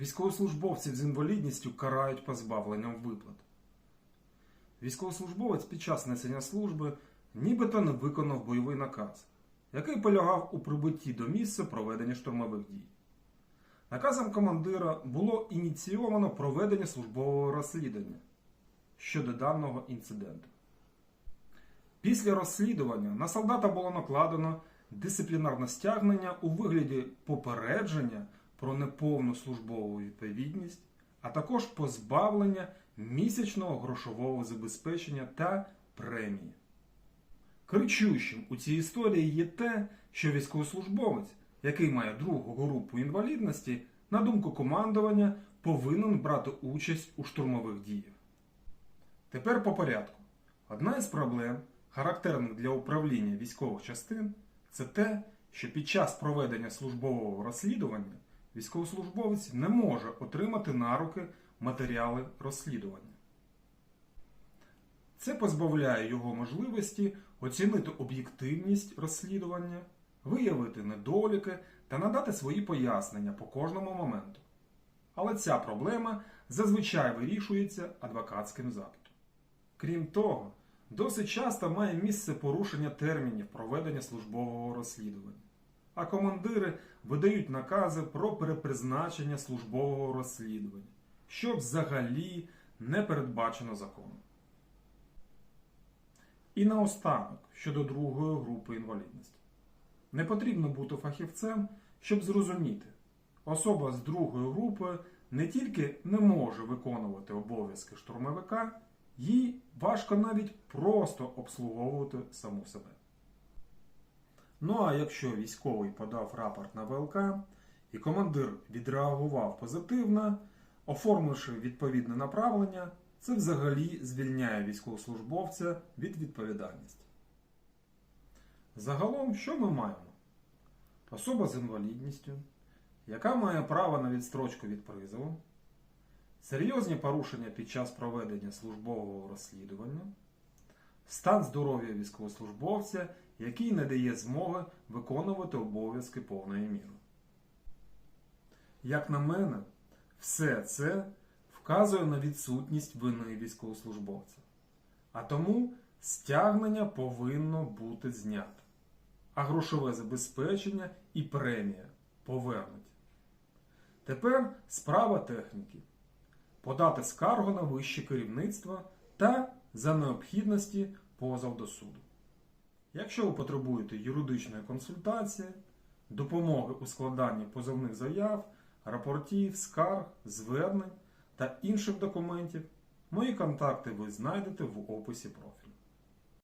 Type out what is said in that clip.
Військовослужбовців з інвалідністю карають позбавленням виплат. Військовослужбовець під час несення служби нібито не виконав бойовий наказ, який полягав у прибутті до місця проведення штурмових дій. Наказом командира було ініційовано проведення службового розслідування щодо даного інциденту. Після розслідування на солдата було накладено дисциплінарне стягнення у вигляді попередження про неповну службову відповідність, а також позбавлення місячного грошового забезпечення та премії. Кричущим у цій історії є те, що військовослужбовець, який має другу групу інвалідності, на думку командування, повинен брати участь у штурмових діях. Тепер по порядку. Одна із проблем, характерних для управління військових частин, це те, що під час проведення службового розслідування військовослужбовець не може отримати на руки матеріали розслідування. Це позбавляє його можливості оцінити об'єктивність розслідування, виявити недоліки та надати свої пояснення по кожному моменту. Але ця проблема зазвичай вирішується адвокатським запитом. Крім того, досить часто має місце порушення термінів проведення службового розслідування, а командири видають накази про перепризначення службового розслідування, що взагалі не передбачено законом. І наостанок щодо другої групи інвалідності. Не потрібно бути фахівцем, щоб зрозуміти, особа з другої групи не тільки не може виконувати обов'язки штурмовика, їй важко навіть просто обслуговувати саму себе. Ну а якщо військовий подав рапорт на ВЛК і командир відреагував позитивно, оформивши відповідне направлення, це взагалі звільняє військовослужбовця від відповідальності. Загалом, що ми маємо? Особа з інвалідністю, яка має право на відстрочку від призову, серйозні порушення під час проведення службового розслідування, стан здоров'я військовослужбовця, який не дає змоги виконувати обов'язки повної міри. Як на мене, все це вказує на відсутність вини військовослужбовця. А тому стягнення повинно бути знято, а грошове забезпечення і премія повернуті. Тепер справа техніки подати скаргу на вище керівництво та за необхідності позов до суду. Якщо ви потребуєте юридичної консультації, допомоги у складанні позовних заяв, рапортів, скарг, звернень та інших документів, мої контакти ви знайдете в описі профілю.